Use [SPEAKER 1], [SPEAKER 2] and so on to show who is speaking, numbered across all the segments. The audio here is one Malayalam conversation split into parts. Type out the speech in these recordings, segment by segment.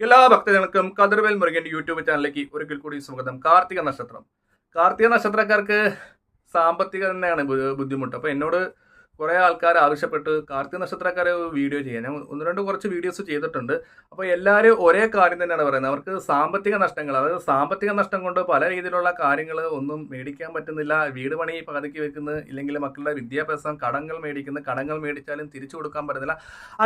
[SPEAKER 1] എല്ലാ ഭക്തജനങ്ങൾക്കും കതിർവേൽ മുരുകന്റെ യൂട്യൂബ് ചാനലിലേക്ക് ഒരിക്കൽ കൂടി സ്വാഗതം. കാർത്തിക നക്ഷത്രം. കാർത്തിക നക്ഷത്രക്കാർക്ക് സാമ്പത്തിക തന്നെയാണ് ബുദ്ധിമുട്ട്. അപ്പോൾ എന്നോട് കുറേ ആൾക്കാർ ആവശ്യപ്പെട്ട് കാർത്തിക നക്ഷത്രക്കാരെ വീഡിയോ ചെയ്യാൻ. ഞാൻ ഒന്ന് രണ്ട് കുറച്ച് വീഡിയോസ് ചെയ്തിട്ടുണ്ട്. അപ്പോൾ എല്ലാവരും ഒരേ കാര്യം തന്നെയാണ് പറയുന്നത്. അവർക്ക് സാമ്പത്തിക നഷ്ടങ്ങൾ അതായത് സാമ്പത്തിക നഷ്ടം കൊണ്ട് പല രീതിയിലുള്ള കാര്യങ്ങൾ ഒന്നും മേടിക്കാൻ പറ്റുന്നില്ല. വീട് പണി പകുതിക്ക് വെക്കുന്നത് ഇല്ലെങ്കിൽ മക്കളുടെ വിദ്യാഭ്യാസം കടങ്ങൾ മേടിക്കുന്നു. കടങ്ങൾ മേടിച്ചാലും തിരിച്ചു കൊടുക്കാൻ പറ്റുന്നില്ല.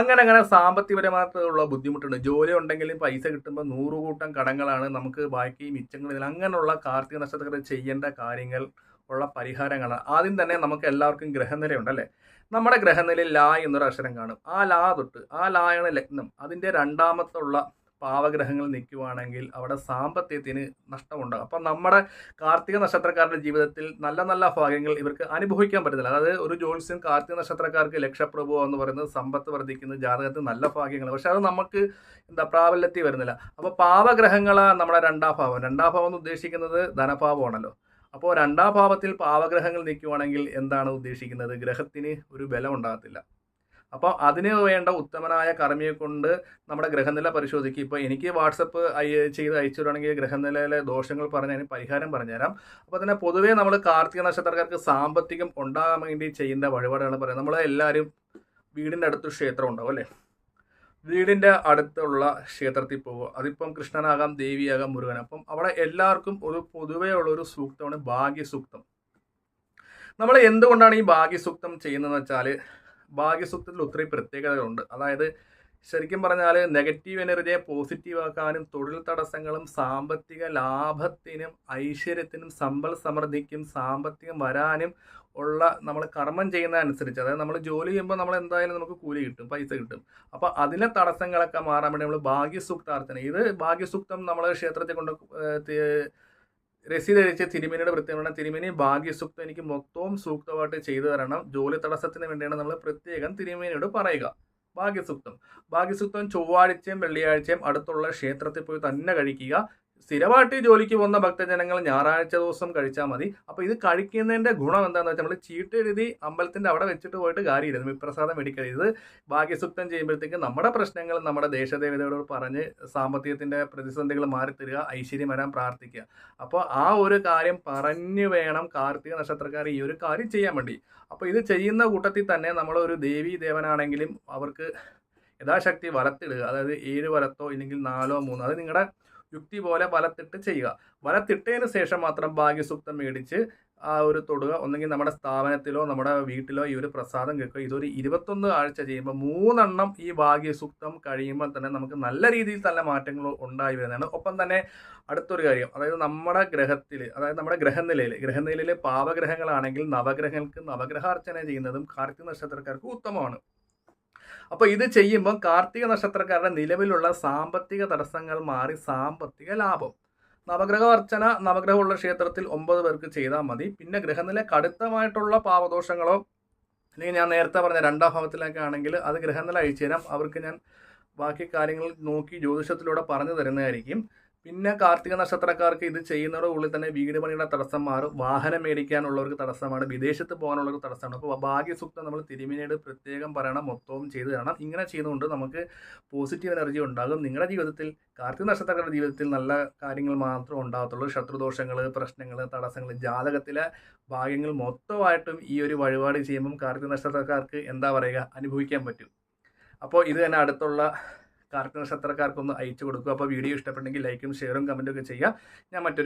[SPEAKER 1] അങ്ങനെ അങ്ങനെ സാമ്പത്തികപരമായിട്ടുള്ള ബുദ്ധിമുട്ടുണ്ട്. ജോലി ഉണ്ടെങ്കിലും പൈസ കിട്ടുമ്പോൾ നൂറുകൂട്ടം കടങ്ങളാണ് നമുക്ക് ബാക്കി മിച്ചങ്ങളിൽ അങ്ങനെയുള്ള കാർത്തിക നക്ഷത്രക്കാർ ചെയ്യേണ്ട കാര്യങ്ങൾ ഉള്ള പരിഹാരങ്ങളാണ്. ആദ്യം തന്നെ നമുക്ക് എല്ലാവർക്കും ഗ്രഹനിലയുണ്ട് അല്ലേ? നമ്മുടെ ഗ്രഹനിലയിൽ ലാ എന്നൊരു അക്ഷരം കാണും. ആ ലാ തൊട്ട് ആ ലായാണ് ലഗ്നം. അതിന്റെ രണ്ടാമത്തുള്ള പാവഗ്രഹങ്ങൾ നിൽക്കുവാണെങ്കിൽ അവിടെ സാമ്പത്തികത്തിന് നഷ്ടമുണ്ടാകും അപ്പം നമ്മുടെ കാർത്തിക നക്ഷത്രക്കാരുടെ ജീവിതത്തിൽ നല്ല നല്ല ഭാഗ്യങ്ങൾ ഇവർക്ക് അനുഭവിക്കാൻ പറ്റുന്നില്ല. അതായത് ഒരു ജ്യോത്സ്യം കാർത്തിക നക്ഷത്രക്കാർക്ക് ലക്ഷപ്രഭു എന്ന് പറയുന്നത് സമ്പത്ത് വർദ്ധിക്കുന്ന ജാതകത്തിൽ നല്ല ഭാഗ്യങ്ങൾ. പക്ഷെ അത് നമുക്ക് എന്താ പ്രാബല്യത്തിൽ വരുന്നില്ല. അപ്പോൾ പാവഗ്രഹങ്ങളാണ് നമ്മുടെ രണ്ടാം ഭാവം. രണ്ടാം ഭാവം എന്ന് ഉദ്ദേശിക്കുന്നത് ധനഭാവമാണല്ലോ. അപ്പോൾ രണ്ടാം ഭാവത്തിൽ പാവഗ്രഹങ്ങൾ നിൽക്കുവാണെങ്കിൽ എന്താണ് ഉദ്ദേശിക്കുന്നത്? ഗ്രഹത്തിന് ഒരു ബലം ഉണ്ടാകത്തില്ല. അപ്പോൾ അതിന് വേണ്ട ഉത്തമനായ കർമ്മിയെ കൊണ്ട് നമ്മുടെ ഗ്രഹനില പരിശോധിക്കുക ഇപ്പോൾ എനിക്ക് വാട്സപ്പ് ചെയ്ത് അയച്ചു ഗ്രഹനിലയിലെ ദോഷങ്ങൾ പറഞ്ഞ് അതിന് പരിഹാരം പറഞ്ഞുതരാം. അപ്പോൾ തന്നെ പൊതുവേ നമ്മൾ കാർത്തിക നക്ഷത്രക്കാർക്ക് സാമ്പത്തികം ഉണ്ടാകാൻ വേണ്ടി ചെയ്യുന്ന വഴിപാടാണ് പറയുന്നത്. നമ്മൾ എല്ലാവരും വീടിന്റെ അടുത്ത് ക്ഷേത്രം ഉണ്ടാവും അല്ലേ? വീടിന്റെ അടുത്തുള്ള ക്ഷേത്രത്തിൽ പോകുക അതിപ്പം കൃഷ്ണനാകാം ദേവിയാകാം മുരുകൻ അപ്പം അവിടെ എല്ലാവർക്കും ഒരു പൊതുവേ ഉള്ളൊരു സൂക്തമാണ് ഭാഗ്യസൂക്തം. നമ്മൾ എന്തുകൊണ്ടാണ് ഈ ഭാഗ്യസൂക്തം ചെയ്യുന്നതെന്ന് വെച്ചാൽ ഭാഗ്യസൂക്തത്തിൽ ഒത്തിരി പ്രത്യേകതകളുണ്ട്. അതായത് ശരിക്കും പറഞ്ഞാൽ നെഗറ്റീവ് എനർജിയെ പോസിറ്റീവ് ആക്കാനും തൊഴിൽ തടസ്സങ്ങളും സാമ്പത്തിക ലാഭത്തിനും ഐശ്വര്യത്തിനും സമ്പൽ സമൃദ്ധിക്കും സാമ്പത്തികം വരാനും ഉള്ള നമ്മൾ കർമ്മം ചെയ്യുന്ന അനുസരിച്ച് അതായത് നമ്മൾ ജോലി ചെയ്യുമ്പോൾ നമ്മൾ എന്തായാലും നമുക്ക് കൂലി കിട്ടും പൈസ കിട്ടും. അപ്പോൾ അതിലെ തടസ്സങ്ങളൊക്കെ മാറാൻ വേണ്ടി നമ്മൾ ഭാഗ്യസൂക്താർത്ഥന ഇത് ഭാഗ്യസൂക്തം നമ്മൾ ക്ഷേത്രത്തിൽ കൊണ്ട് ഏഹ്, തി- രസീത് അഴിച്ച് തിരുമേനിയുടെ പ്രത്യേകമാണ് തിരുമേനി ഭാഗ്യസൂക്തം എനിക്ക് മൊത്തവും സൂക്തമായിട്ട് ചെയ്തു തരണം. ജോലി തടസ്സത്തിന് വേണ്ടിയാണ് നമ്മൾ പ്രത്യേകം തിരുമേനിയോട് പറയുക. ഭാഗ്യസൂക്തം. ഭാഗ്യസൂക്തം ചൊവ്വാഴ്ചയും വെള്ളിയാഴ്ചയും അടുത്തുള്ള ക്ഷേത്രത്തിൽ പോയി തന്നെ കഴിക്കുക. സ്ഥിരമായിട്ട് ജോലിക്ക് പോകുന്ന ഭക്തജനങ്ങൾ ഞായറാഴ്ച ദിവസം കഴിച്ചാൽ മതി. അപ്പോൾ ഇത് കഴിക്കുന്നതിന്റെ ഗുണം എന്താണെന്ന് വെച്ചാൽ നമ്മൾ ചീട്ട് എഴുതി അമ്പലത്തിന്റെ അവിടെ വെച്ചിട്ട് പോയിട്ട് കാര്യമില്ല. വിപ്രസാദം മേടിക്കരുത് ഇത് ഭാഗ്യസൂക്തം ചെയ്യുമ്പോഴത്തേക്ക് നമ്മുടെ പ്രശ്നങ്ങൾ നമ്മുടെ ദേശദേവതയോട് പറഞ്ഞ് സാമ്പത്തികത്തിന്റെ പ്രതിസന്ധികൾ മാറിത്തരിക ഐശ്വര്യം വരാൻ പ്രാർത്ഥിക്കുക. അപ്പോൾ ആ ഒരു കാര്യം പറഞ്ഞു വേണം കാർത്തിക നക്ഷത്രക്കാർ ഈ ഒരു കാര്യം ചെയ്യാൻ വേണ്ടി. അപ്പോൾ ഇത് ചെയ്യുന്ന കൂട്ടത്തിൽ തന്നെ നമ്മളൊരു ദേവീ ദേവനാണെങ്കിലും അവർക്ക് യഥാശക്തി വലത്തിടുക അതായത് ഏഴ് വലത്തോ ഇല്ലെങ്കിൽ നാലോ മൂന്നോ. അത് നിങ്ങളുടെ യുക്തി പോലെ വലത്തിട്ട് ചെയ്യുക. വലത്തിട്ടതിന് ശേഷം മാത്രം ഭാഗ്യസൂക്തം മേടിച്ച് ആ ഒരു തൊടുക. ഒന്നെങ്കിൽ നമ്മുടെ സ്ഥാപനത്തിലോ നമ്മുടെ വീട്ടിലോ ഈ ഒരു പ്രസാദം കേൾക്കുക. ഇതൊരു ഇരുപത്തൊന്ന് ആഴ്ച ചെയ്യുമ്പോൾ മൂന്നെണ്ണം ഈ ഭാഗ്യസൂക്തം കഴിയുമ്പോൾ തന്നെ നമുക്ക് നല്ല രീതിയിൽ തന്നെ മാറ്റങ്ങൾ ഉണ്ടായി വരുന്നതാണ്. ഒപ്പം തന്നെ അടുത്തൊരു കാര്യം. അതായത് നമ്മുടെ ഗ്രഹത്തിൽ അതായത് നമ്മുടെ ഗ്രഹനിലയിൽ ഗ്രഹനിലയിൽ പാവഗ്രഹങ്ങളാണെങ്കിൽ നവഗ്രഹങ്ങൾക്ക് നവഗ്രഹാർച്ചന ചെയ്യുന്നതും കാർത്തിക നക്ഷത്രക്കാർക്ക് ഉത്തമമാണ്. അപ്പോൾ ഇത് ചെയ്യുമ്പോൾ കാർത്തിക നക്ഷത്രക്കാരുടെ നിലവിലുള്ള സാമ്പത്തിക തടസ്സങ്ങൾ മാറി സാമ്പത്തിക ലാഭം. നവഗ്രഹ അർച്ചന നവഗ്രഹമുള്ള ക്ഷേത്രത്തിൽ ഒമ്പത് പേർക്ക് ചെയ്താൽ മതി. പിന്നെ ഗ്രഹനില കടുത്തമായിട്ടുള്ള പാവദോഷങ്ങളോ അല്ലെങ്കിൽ ഞാൻ നേരത്തെ പറഞ്ഞ രണ്ടാം ഭാവത്തിലൊക്കെ ആണെങ്കിൽ അത് ഗ്രഹനില അയച്ചു തരാം. അവർക്ക് ഞാൻ ബാക്കി കാര്യങ്ങൾ നോക്കി ജ്യോതിഷത്തിലൂടെ പറഞ്ഞു തരുന്നതായിരിക്കും. പിന്നെ കാർത്തിക നക്ഷത്രക്കാർക്ക് ഇത് ചെയ്യുന്നതോടുള്ളിൽ തന്നെ വീട് പണിയുടെ തടസ്സം മാറും. വാഹനം മേടിക്കാനുള്ളവർക്ക് തടസ്സമാണ്. വിദേശത്ത് പോകാനുള്ളവർക്ക് തടസ്സമാണ്. അപ്പോൾ ഭാഗ്യസൂക്തം നമ്മൾ തിരുമിനേട് പ്രത്യേകം പറയണം. മൊത്തവും ചെയ്തു തരണം. ഇങ്ങനെ ചെയ്യുന്നതുകൊണ്ട് നമുക്ക് പോസിറ്റീവ് എനർജി ഉണ്ടാകും. നിങ്ങളുടെ ജീവിതത്തിൽ കാർത്തിക നക്ഷത്രക്കാരുടെ ജീവിതത്തിൽ നല്ല കാര്യങ്ങൾ മാത്രമേ ഉണ്ടാകത്തുള്ളൂ. ശത്രുദോഷങ്ങൾ പ്രശ്നങ്ങൾ തടസ്സങ്ങൾ ജാതകത്തിലെ ഭാഗ്യങ്ങൾ മൊത്തമായിട്ടും ഈ ഒരു വഴിപാട് ചെയ്യുമ്പം കാർത്തിക നക്ഷത്രക്കാർക്ക് എന്താ പറയുക? അനുഭവിക്കാൻ പറ്റും. അപ്പോൾ ഇത് തന്നെ അടുത്തുള്ള കാർത്തിക നക്ഷത്രക്കാർക്കൊന്ന് അയച്ചു കൊടുക്കുക. അപ്പോൾ വീഡിയോ ഇഷ്ടപ്പെട്ടെങ്കിൽ ലൈക്കും ഷെയറും കമന്റും ഒക്കെ ചെയ്യുക. ഞാൻ മറ്റൊരു